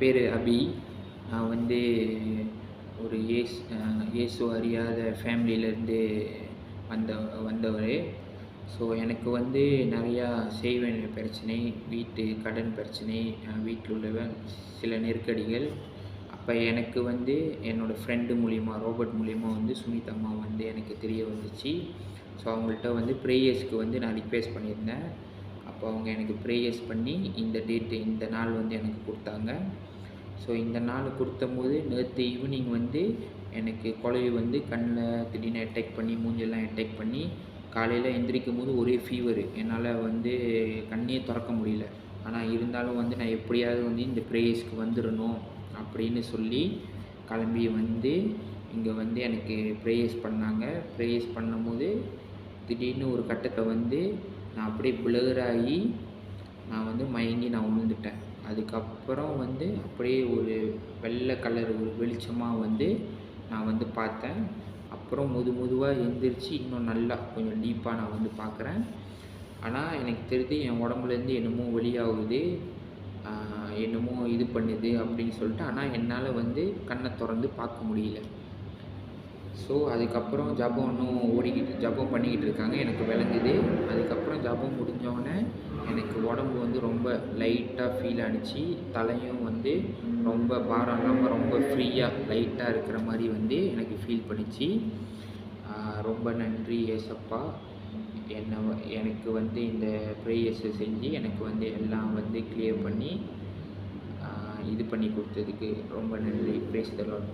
பேர் அபி. நான் வந்து ஒரு ஏஸ் இயேசு அறியாத ஃபேமிலியிலேருந்து வந்த வந்தவர். ஸோ எனக்கு வந்து நிறையா செய்ய வேண்டிய பிரச்சனை வீட்டு கடன் பிரச்சனை வீட்டில் உள்ள சில நெருக்கடிகள். அப்போ எனக்கு வந்து என்னோடய ஃப்ரெண்டு மூலிமா ரோபர்ட் மூலிமா வந்து சுமித் அம்மா வந்து எனக்கு தெரிய வந்துச்சு. ஸோ அவங்கள்ட்ட வந்து ப்ரேயர்ஸ்க்கு வந்து நான் ரிக்வெஸ்ட் பண்ணியிருந்தேன். அப்போ அவங்க எனக்கு ப்ரேயர்ஸ் பண்ணி இந்த டேட்டு இந்த நாள் வந்து எனக்கு கொடுத்தாங்க. ஸோ இந்த நாள் கொடுத்தம்போது நேற்று ஈவினிங் வந்து எனக்கு குழவி வந்து கண்ணில் திடீர்னு அட்டாக் பண்ணி மூஞ்செல்லாம் அட்டாக் பண்ணி காலையில் எந்திரிக்கும் போது ஒரே ஃபீவர் என்னால் வந்து கண்ணே திறக்க முடியல. ஆனால் இருந்தாலும் வந்து நான் எப்படியாவது வந்து இந்த ப்ரேயர்ஸ்க்கு வந்துடணும் அப்படின்னு சொல்லி கிளம்பி வந்து இங்கே வந்து எனக்கு ப்ரேயர்ஸ் பண்ணாங்க. ப்ரேயர்ஸ் பண்ணும்போது திடீர்னு ஒரு கட்டத்தை வந்து அப்படியே பிளர் ஆகி நான் வந்து மயங்கி நான் உழுந்துட்டேன். அதுக்கப்புறம் வந்து அப்படியே ஒரு வெள்ளை கலர் ஒரு வெளிச்சமாக வந்து நான் வந்து பார்த்தேன். அப்புறம் முது முதுவாக எந்திரிச்சு இன்னும் நல்லா கொஞ்சம் டீப்பாக நான் வந்து பார்க்குறேன். ஆனால் எனக்கு தெரிஞ்சு என் உடம்புலேருந்து என்னமோ வெளியாகுது என்னமோ இது பண்ணுது அப்படின்னு சொல்லிட்டு ஆனால் என்னால் வந்து கண்ணை திறந்து பார்க்க முடியல. ஸோ அதுக்கப்புறம் ஜபம் இன்னும் ஓடிக்கிட்டு ஜபம் பண்ணிக்கிட்டு இருக்காங்க. எனக்கு விளங்குது. அதுக்கப்புறம் ஜபம் முடிஞ்சோடனே எனக்கு உடம்பு வந்து ரொம்ப லைட்டாக ஃபீல் ஆணுச்சு தலையும் வந்து ரொம்ப பாரம் இல்லாமல் ரொம்ப ஃப்ரீயாக லைட்டாக இருக்கிற மாதிரி வந்து எனக்கு ஃபீல் பண்ணிச்சு. ரொம்ப நன்றி ஏசப்பா. என்னை எனக்கு வந்து இந்த ப்ரேயர்ஸை செஞ்சு எனக்கு வந்து எல்லாம் வந்து கிளியர் பண்ணி இது பண்ணி கொடுத்ததுக்கு ரொம்ப நன்றி. பேசுதலோட